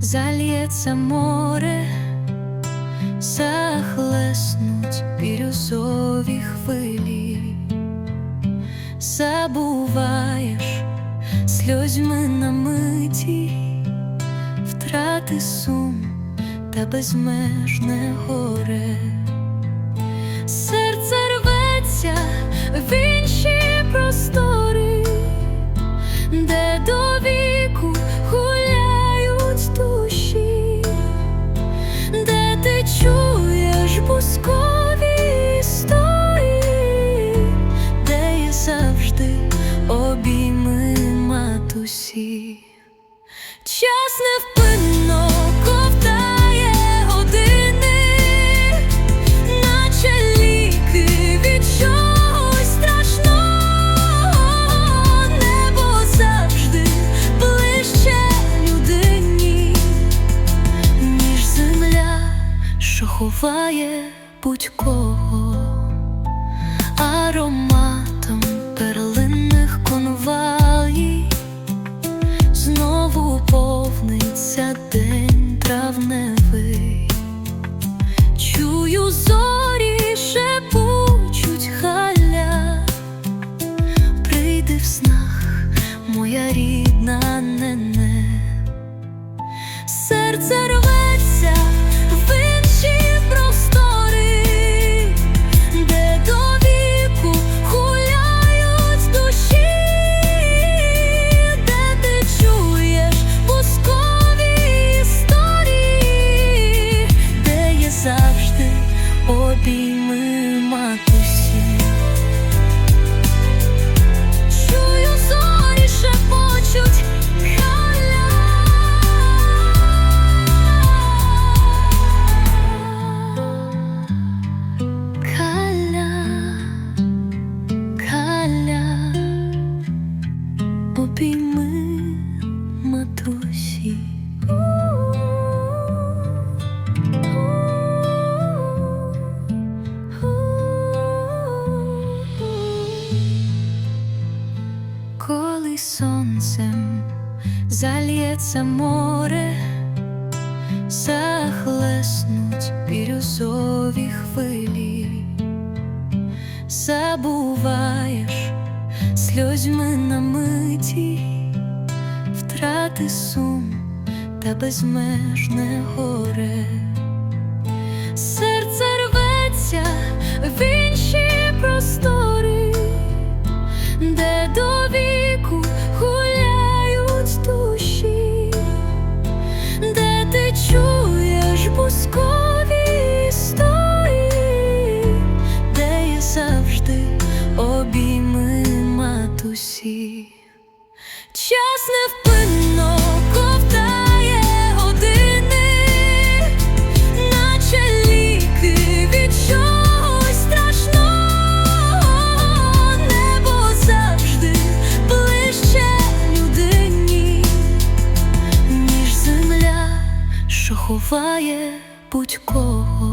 зальється море, захлеснуть бірюзові хвилі, забуваєш сльозьми на миті, втрати сум та безмежне горе. Матусі. Час невпинно ковтає години, наче ліки від чогось страшного, небо завжди ближче людині, ніж земля, що ховає будь-кого чую зорі шепочуть халя, прийди в снах, моя рідна нене, Коли сонцем зальється море, захлеснуть бірюзові хвилі, забуваєш сльозьми на миті, втрати сум та безмежне горе. Матусі. Час невпинно ковтає години, наче ліки від чогось страшного, небо завжди ближче людині, ніж земля, що ховає будь-кого.